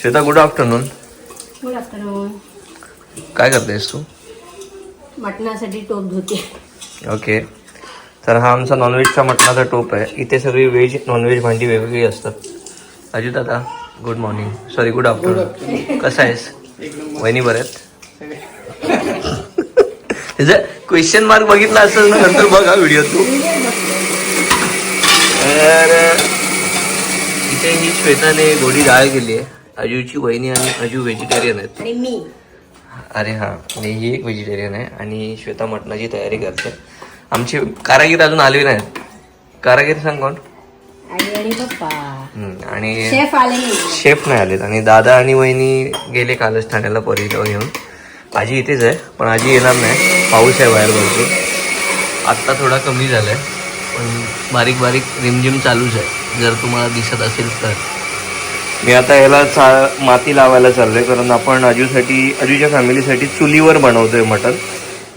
Shweta good afternoon good afternoon काय करतेस तू? मटणासाठी टोप धुते. ओके तर हा आमचा नॉनव्हेजचा मटणाचा टोप आहे. इथे सगळी व्हेज नॉनव्हेज भांडी वेगवेगळी असतात. Ajit Dada good morning sorry good afternoon कसं आहेस? वहिनी बरं आहेत? त्याचं क्वेश्चन मार्क बघितला असेल ना नंतर बघा व्हिडिओ तू. तर इथे ही श्वेताने गोडी डाळ केली आहे. अजूची वहिनी आणि अजू व्हेजिटेरियन आहेत. आणि मी. अरे हा आणि ही एक व्हेजिटेरियन आहे आणि श्वेता मटणाची तयारी करते. आमचे कारागीर अजून आले नाहीत कारागीर सांग कोण? आणि शेफ नाही. नाही आलेत. आणि दादा आणि वहिनी गेले कालच ठाण्याला परीला घेऊन. आजी इथेच आहे पण आजी येणार नाही. पाऊस आहे बाहेर भरपूर. आत्ता थोडा कमी झालाय पण बारीक बारीक रिमझिम चालूच आहे. जर तुम्हाला दिसत असेल तर. मी आता याला चा माती लावायला चाललोय कारण आपण अजूसाठी अजूच्या फॅमिलीसाठी चुलीवर बनवतो आहे मटण.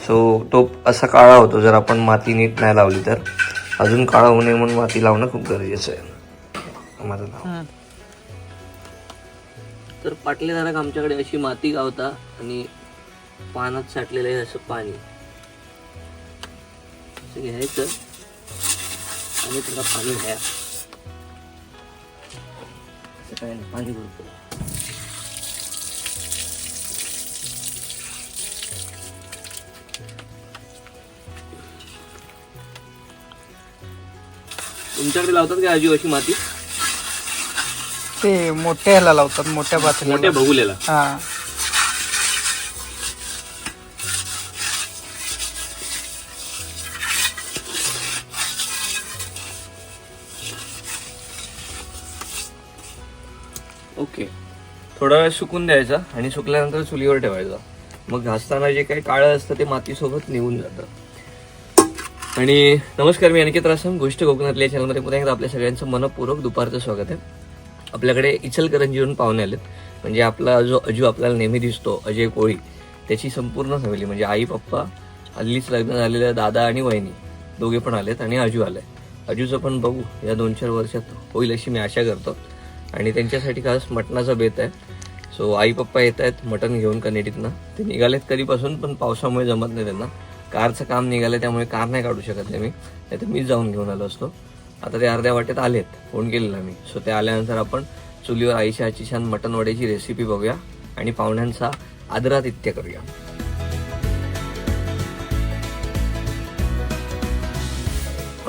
सो तो असा काळा होतो जर आपण माती नीट नाही लावली तर. अजून काळा होऊ नये म्हणून माती लावणं खूप गरजेचं आहे. माझं नाव. तर पाटलेदाराक आमच्याकडे अशी माती गावता आणि पानात साठलेलं आहे असं पाणी. असं घ्यायचं. आणि त्याला पाणी घ्या नाही पाणी भरपूर तुमच्याकडे लावतात का आजी अशी माती? ते मोठ्या ह्याला लावतात मोठ्या पातेल्याला. मोठ्या भगुलेला. हा. ओके. थोडा वेळ सुकून द्यायचा आणि सुकल्यानंतर चुलीवर ठेवायचा. मग घासताना जे काही काळं असतं ते मातीसोबत निघून जातं. आणि नमस्कार मी अनिकेत रासम गोष्ट कोकणातल्या चॅनलमध्ये पुन्हा एकदा आपल्या सगळ्यांचं मनपूर्वक दुपारचं स्वागत आहे. आपल्याकडे इचलकरंजीवरून पाहुणे आलेत. म्हणजे आपला जो अजू आपल्याला नेहमी दिसतो अजय कोळी त्याची संपूर्ण फॅमिली म्हणजे आई पप्पा हल्लीच लग्न झालेल्या दादा आणि वहिनी दोघे पण आलेत आणि अजू आलाय. अजूचं पण बघू या दोन चार वर्षात होईल अशी मी आशा करतो. आणि त्यांच्यासाठी खास मटणाचा बेत आहे. सो आई पप्पा येत आहेत मटण घेऊन कनेटीतनं ते निघालेत कधीपासून पण पावसामुळे जमत नाही त्यांना. कारचं काम निघालं त्यामुळे कार नाही काढू शकत नाही मी. नाही तर मीच जाऊन घेऊन आलो असतो. आता ते अर्ध्या वाटेत आलेत फोन केलेला मी. सो ते आल्यानंतर आपण चुलीवर आईच्या हातची छान मटण वड्याची रेसिपी बघूया आणि पाहुण्यांचा आदरातिथ्य करूया.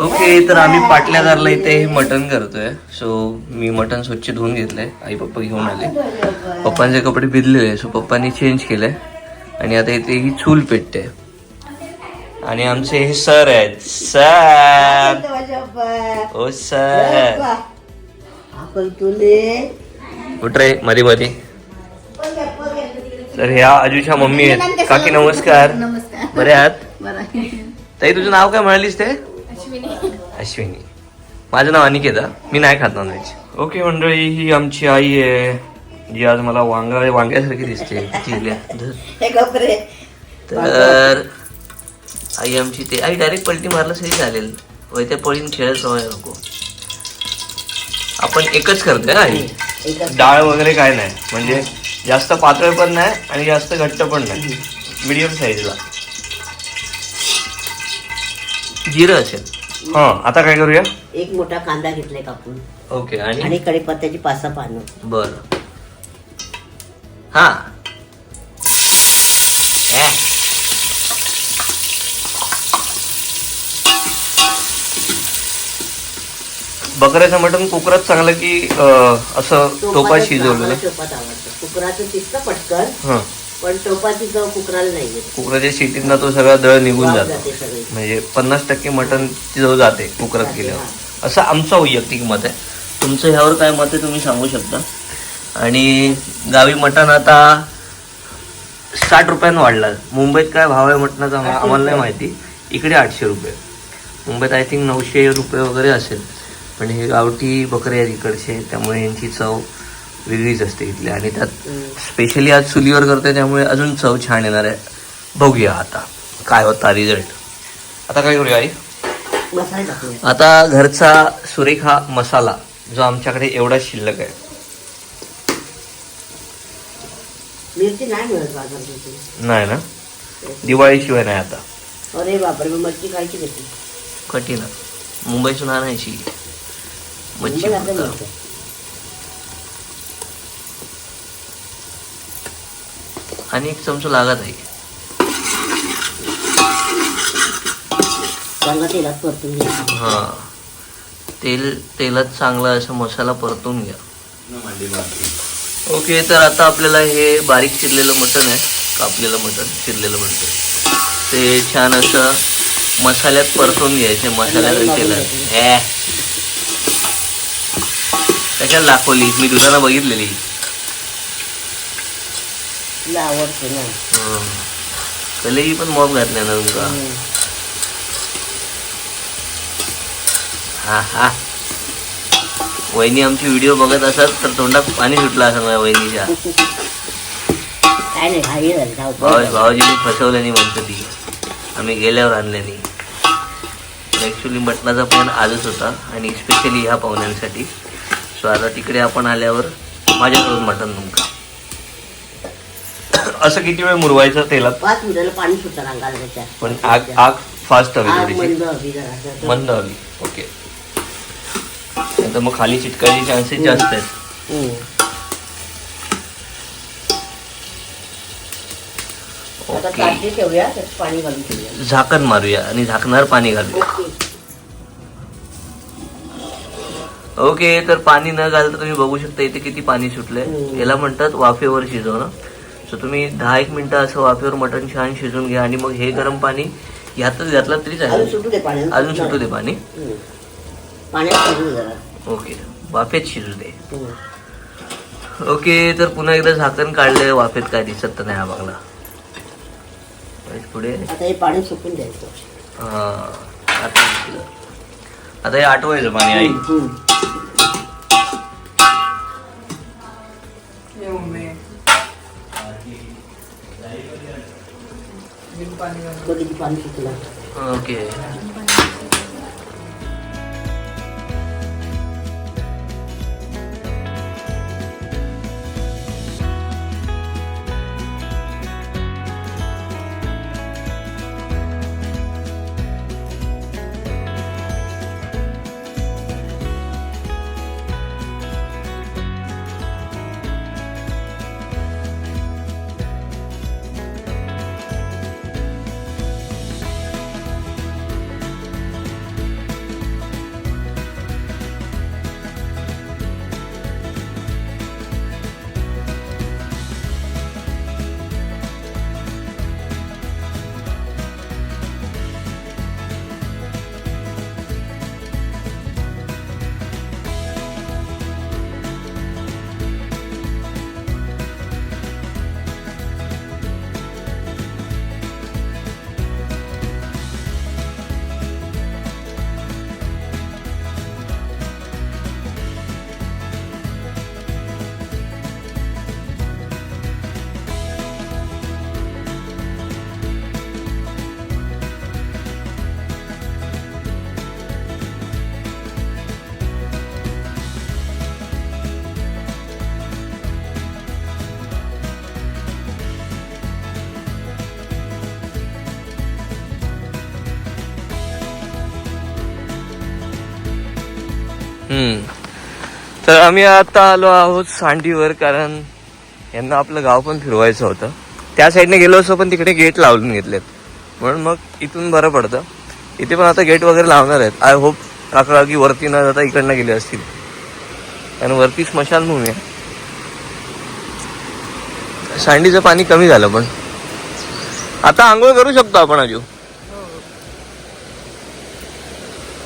ओके तर आम्ही पाटल्यादारला इथे हे मटण करतोय. सो मी मटण स्वच्छ धुवून घेतलंय. आई पप्पा घेऊन आले. पप्पांचे कपडे भिजलेले सो पप्पांनी चेंज केलंय. आणि आता इथे ही चूल पेटते. आणि आमचे हे सर आहेत. सर! ओ सर! आपण तुले कुठं रे मध्ये मध्ये तर ह्या अजूच्या मम्मी आहेत. काकी नमस्कार. बरे आहात? ताई तुझं नाव काय म्हणालीस ते? अश्विनी. माझं नाव अनिकेत आहे. मी नाही खात नॉनव्हेज ओके मंडळी ही आमची आई आहे. जी आज मला वांगा वांग्यासारखी दिसते. चिरल्या. तर आई आमची ते आई डायरेक्ट पलटी मारलं तरी चालेल वय त्या पळीन खेळत सवय नको. आपण एकच करतोय ना आई? डाळ वगैरे काय नाही. म्हणजे जास्त पातळ पण नाही आणि जास्त घट्ट पण नाही. मिडियम साईजला. जिरं असेल. हा आता काय करूया? एक मोठा कांदा घेतलाय कापून. ओके आणि? आणि कढीपत्त्याची पाच सहा पानं. बर. हा. ए. बकऱ्याचं मटण कुकरात चांगलं की अं, असं टोपा शिजवलेलं? टोपात आवडतं. कुकराचं शिजतं पटकन. हा. पण टोपाची चव कुकराला नाही येत कुकराच्या शिटीतनं तो सगळा दळ निघून वाफ जातो. जाते सगळी. म्हणजे पन्नास टक्के मटण जवळ जाते कुकरात गेल्यावर. असं आमचं वैयक्तिक मत आहे. तुमचं ह्यावर काय मत आहे तुम्ही सांगू शकता? आणि गावी मटण आता साठ रुपयानं वाढला मुंबईत काय भाव आहे मटणाचा आम्हा- आम्हाला नाही माहिती. इकडे आठशे रुपये. मुंबईत आय थिंक नऊशे रुपये वगैरे असेल. पण हे गावठी बकरे आहेत इकडचे त्यामुळे यांची चव वेगळीच असते इथली. आणि त्यात स्पेशली आज चुलीवर करतोय त्यामुळे अजून चव छान येणार आहे. बघूया आता. काय होता रिझल्ट आता काय करूया आई? आता घरचा सुरेखा मसाला जो आमच्याकडे एवढा शिल्लक आहे. मिरची नाही मिळत नाही ना? दिवाळीशिवाय नाही आता. अरे बापरे मग मच्छी खायची कशी? कठीण. मुंबईतून आणायची. मच्छी मुंबईत आता फक्त. मिळतं. आणि एक चमचा लागत आहे. तेलात परतून हा. तेल तेलात चांगला असा मसाला परतून घ्या. ओके तर आता आपल्याला हे बारीक चिरलेलं मटण आहे. कापलेलं मटण चिरलेलं मटण. ते छान असं मसाल्यात परतून घ्यायचे मसाल्यात तेलात. हे. कशाला दाखवली? मी दुधाना बघितलेली. तुला आवडते ना. पण मॉब घातल्या ना तुमचा. हा हा. वहिनी आमची व्हिडिओ बघत असत तर तोंडात पाणी सुटलं असं माझ्या वहिनीच्या. काय नाही घाई झाली. धावपळ भाऊ. भावाजीने फसवल्याने म्हणतो ती. आम्ही गेल्यावर आणल्याने ॲक्च्युली मटणाचा पण आजच होता आणि स्पेशली ह्या पाहुण्यांसाठी. सो आता तिकडे आपण आल्यावर माझ्याकडून मटण तुमका. असं किती वेळ मुरवायचं तेलात? पाच मिनिटाला पाणी सुटतं अंगाला त्याच्या पण आग आग फास्ट हवी आग थोडीशी. मंद हवी जरा. मंद हवी. ओके. तर मग खाली चिटकायचे चान्सेस जास्त आहेत. हम्म. आता ओके. ताटली ठेवूया त्यात पाणी घालून ठेवूया. झाकण मारूया आणि झाकणार पाणी घालूया. ओके. ओके तर पाणी न घालता तुम्ही बघू शकता इथे किती पाणी सुटलंय. हम्म. याला म्हणतात वाफेवर शिजवणं. सो तुम्ही दहा एक मिनिटं असं वाफेवर मटण छान शिजून घ्या आणि मग हे गरम पाणी ह्यातच घातलं तरी चालेल. अजून सुटू दे पाणी. ओके. वाफेत शिजू दे. ओके तर पुन्हा एकदा झाकण काढलंय. वाफेत काय दिसत नाही हा बघला पुढे. हे पाणी सुकून द्यायचं. हा आता दिसलं. आता हे आठवायचं पाणी आई. हम्म. बघ किती पाणी सुकलं ओके हम्म. तर आम्ही आता आलो आहोत सांडीवर कारण यांना आपलं गाव पण फिरवायचं होतं. त्या साईडने गेलो असो पण तिकडे गेट लावून घेतलेत. म्हणून मग इथून बरं पडतं. इथे पण आता गेट वगैरे लावणार आहेत. आय होप काका की वरती न जाता इकडनं गेले असतील. कारण वरती स्मशानभूमी आहे. सांडीचं पाणी कमी झालं पण. आता आंघोळ करू शकतो आपण अजू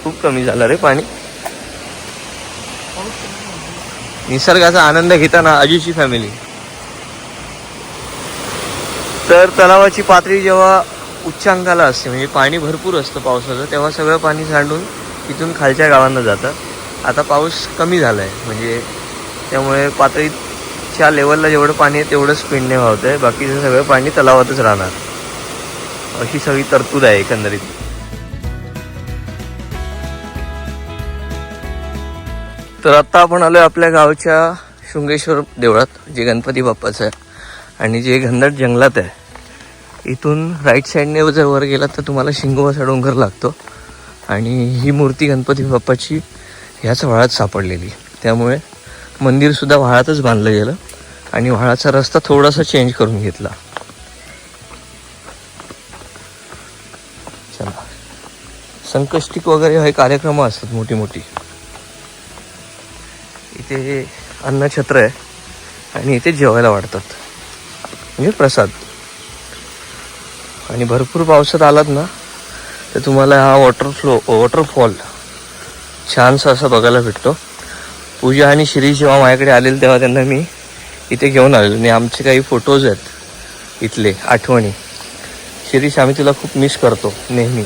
खूप कमी झालं रे पाणी. निसर्गाचा आनंद घेताना अजिची फॅमिली तर तलावाची पातळी जेव्हा उच्चांकाला असते म्हणजे पाणी भरपूर असतं पावसाचं तेव्हा सगळं पाणी सांडून तिथून खालच्या गावांना जातं. आता पाऊस कमी झाला आहे म्हणजे त्यामुळे पातळीच्या लेवलला जेवढं पाणी आहे तेवढं स्पीडने वाहतं आहे बाकीचं सगळं पाणी तलावातच राहणार. अशी सगळी तरतूद आहे एकंदरीत. तर आत्ता आपण आलोय आपल्या गावच्या शृंगेश्वर देवळात जे गणपती बाप्पाचं आहे. आणि जे घनदाट जंगलात आहे. इथून राईट साईडने जर वर गेलात तर तुम्हाला शिंगोबाचा डोंगर लागतो. आणि ही मूर्ती गणपती बाप्पाची ह्याच व्हाळात सापडलेली त्यामुळे मंदिरसुद्धा व्हाळातच बांधलं गेलं. आणि व्हाळाचा रस्ता थोडासा चेंज करून घेतला. चला. संकष्टिक वगैरे हे कार्यक्रम असतात मोठी मोठी. इथे अन्नछत्र आहे आणि इथे जेवायला वाढतात. म्हणजे प्रसाद. आणि भरपूर पावसात आलात ना तर तुम्हाला हा वॉटर फ्लो वॉटरफॉल छानसा असा बघायला भेटतो. पूजा आणि श्री जेव्हा माझ्याकडे आलेले तेव्हा त्यांना मी इथे घेऊन आलेलो. आणि आमचे काही फोटोज आहेत इथले आठवणी. शिरीष आम्ही तुला खूप मिस करतो नेहमी.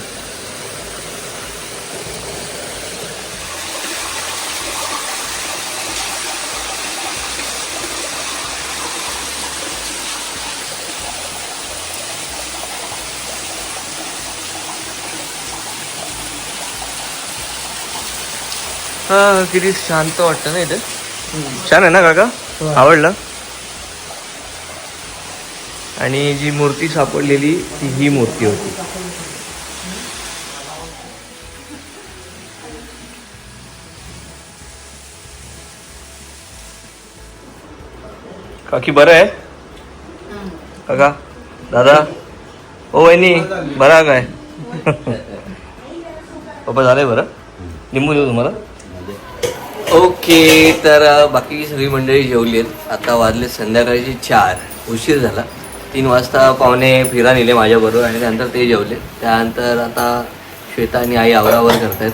हा किती शांत वाटतं ना इथे? छान आहे ना काका? आवडलं? आणि जी मूर्ती सापडलेली ती ही मूर्ती होती. काकी बरं आहे? काका दादा? ओ वहिनी बरं काय? पप्पा झालंय बरं? लिंबू देऊ तुम्हाला? ओके तर बाकी बाकीची सगळी मंडळी जेवली आहेत. आता वाजले संध्याकाळचे चार. उशीर झाला. तीन वाजता पाहुणे फिरा नेले माझ्याबरोबर आणि त्यानंतर ते जेवले. त्यानंतर आता श्वेता आणि आई आवरावर करतायत.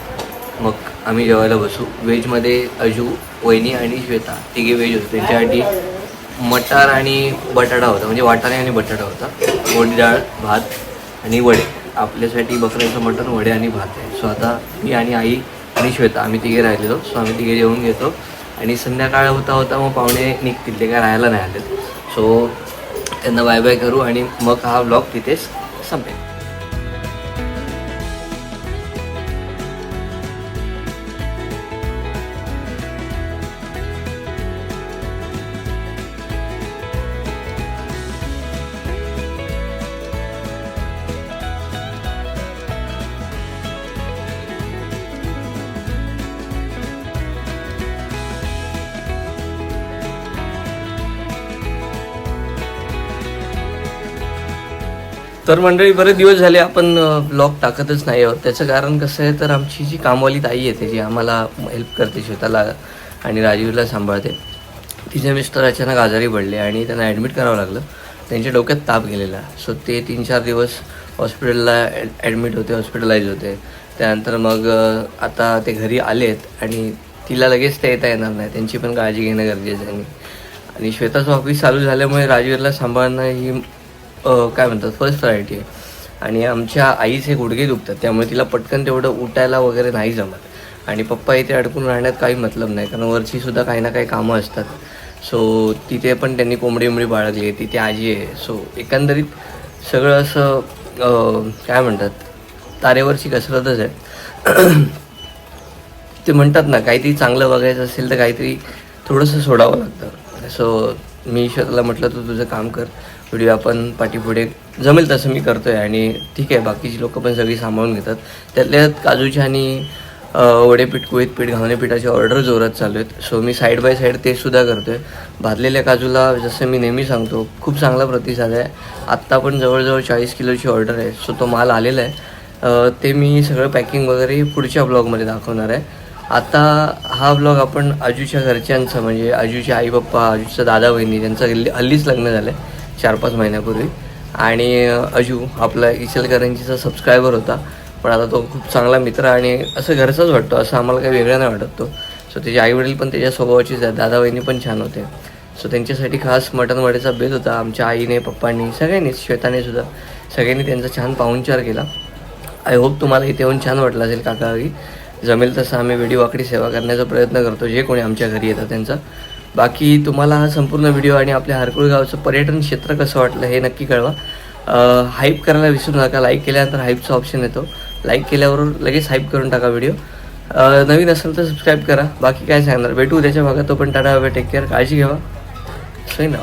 मग आम्ही जेवायला बसू. व्हेजमध्ये अजू वहिनी आणि श्वेता. तिघे व्हेज होते. त्यांच्यासाठी मटार आणि बटाटा होता. म्हणजे वाटाणे आणि बटाटा होता. गोडी डाळ भात आणि वडे. आपल्यासाठी बकऱ्याचं मटण वडे आणि भात आहे. सो आता मी आणि आई आणि श्वेता आम्ही तिघे राहिलेलो सो आम्ही तिघे जेवून घेतो. आणि संध्याकाळ होता होता मग पाहुणे निघतील ते काय राहायला नाही आले सो त्यांना बाय बाय करू आणि मग हा ब्लॉग तिथेच संपेल. तर मंडळी बरेच दिवस झाले आपण ब्लॉग टाकतच नाही आहोत. त्याचं कारण कसं आहे तर आमची जी कामवाली ताई येते जी आम्हाला हेल्प करते स्वतःला आणि राजीवला सांभाळते तिचे मिस्टर अचानक आजारी पडले आणि त्यांना ॲडमिट करावं लागलं. त्यांच्या डोक्यात ताप गेलेला. सो ते तीन चार दिवस हॉस्पिटलला ॲडमिट होते हॉस्पिटलाइज होते. त्यानंतर मग आता ते घरी आलेत आणि तिला लगेच ते येता येणार नाही. त्यांची पण काळजी घेणं गरजेचं आहे. आणि श्वेताचं ऑफिस चालू झाल्यामुळे राजवीरला सांभाळणं ही काय म्हणतात फर्स्ट प्रायोरिटी आहे. आणि आमच्या आईचे गुडघे दुखतात त्यामुळे तिला पटकन तेवढं उठायला वगैरे नाही जमत. आणि पप्पा इथे अडकून राहण्यात काही मतलब नाही कारण वरची सुद्धा काही ना काही कामं असतात. सो तिथे पण त्यांनी कोंबडी उंबडी बाळगली आहे तिथे आजी आहे. सो एकंदरीत सगळं असं काय म्हणतात तारेवरची कसरतच आहे. ते म्हणतात ना काहीतरी चांगलं बघायचं असेल तर काहीतरी थोडंसं सोडावं लागतं. सो मी श्वेताला म्हटलं तू तुझं काम कर. व्हिडिओ आपण पाठीपुढे जमेल तसं मी करतो आहे आणि ठीक आहे बाकीची लोकं पण सगळी सांभाळून घेतात. त्यातल्या काजूची आणि अ, वडेपीठ कुळीत पीठ घावणे पिठाची ऑर्डर जोरात चालू आहेत. सो मी साईड बाय साईड ते सुद्धा करतो आहे भाजलेल्या काजूला जसं मी नेहमी सांगतो खूप चांगला प्रतिसाद आहे. आत्ता पण जवळजवळ चाळीस किलोची ऑर्डर आहे. सो तो माल आलेला आहे. ते मी सगळं पॅकिंग वगैरे पुढच्या ब्लॉगमध्ये दाखवणार आहे. आता हा ब्लॉग आपण आजूच्या घरच्यांचा म्हणजे आजूचे आई पप्पा आजूचा दादा बहिणी त्यांचं हल्लीच लग्न झालं आहे चार पाच महिन्यापूर्वी. आणि अजू आपला इचलकरंजीचा सबस्क्रायबर होता. पण आता तो खूप चांगला मित्र आणि असं घरचाच वाटतो. असं आम्हाला काही वेगळं नाही वाटत तो. सो त्याचे आईवडील पण त्याच्या स्वभावाचीच आहेत. दादा वहिनी पण छान होते. सो त्यांच्यासाठी खास मटण वड्याचा बेत होता. आमच्या आईने पप्पांनी सगळ्यांनीच श्वेताने सुद्धा सगळ्यांनी त्यांचा छान पाहुणचार केला. आय होप तुम्हाला इथे येऊन छान वाटलं असेल काकावी जमेल तसं आम्ही वेडी वाकडी सेवा करण्याचा प्रयत्न करतो. जे कोणी आमच्या घरी येतात त्यांचा. बाकी तुम्हाला हा संपूर्ण व्हिडिओ आणि आपल्या हरकुळ गावचं पर्यटन क्षेत्र कसं वाटलं हे नक्की कळवा. हाईप करायला विसरू नका लाईक केल्यानंतर हाईपचा ऑप्शन येतो. लाईक केल्यावर लगेच हाईप करून टाका व्हिडिओ नवीन असेल तर सबस्क्राईब करा. बाकी काय सांगणार? भेटू त्याच्या भागात. तो पण टाटा टेक केअर काळजी घ्यावा. सही ना